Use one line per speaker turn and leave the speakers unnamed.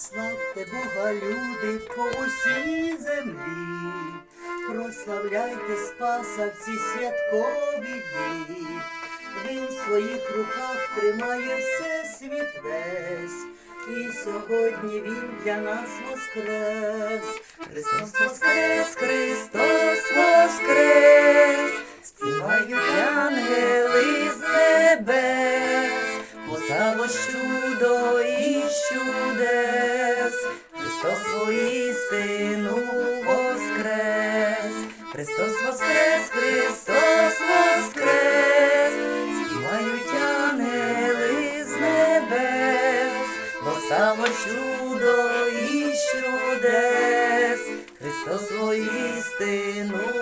Славте Бога, люди по усій землі, прославляйте Спаса в ці святкові дні, Він в своїх руках тримає все світ весь, і сьогодні Він для нас воскрес,
Христос Воскрес, Христос Воскрес, співають ангели з небес, позалось чудо і чудо. Христос воскрес, Христос воскрес, співають янели з небес, бо стало чудо і чудес, Христос воістину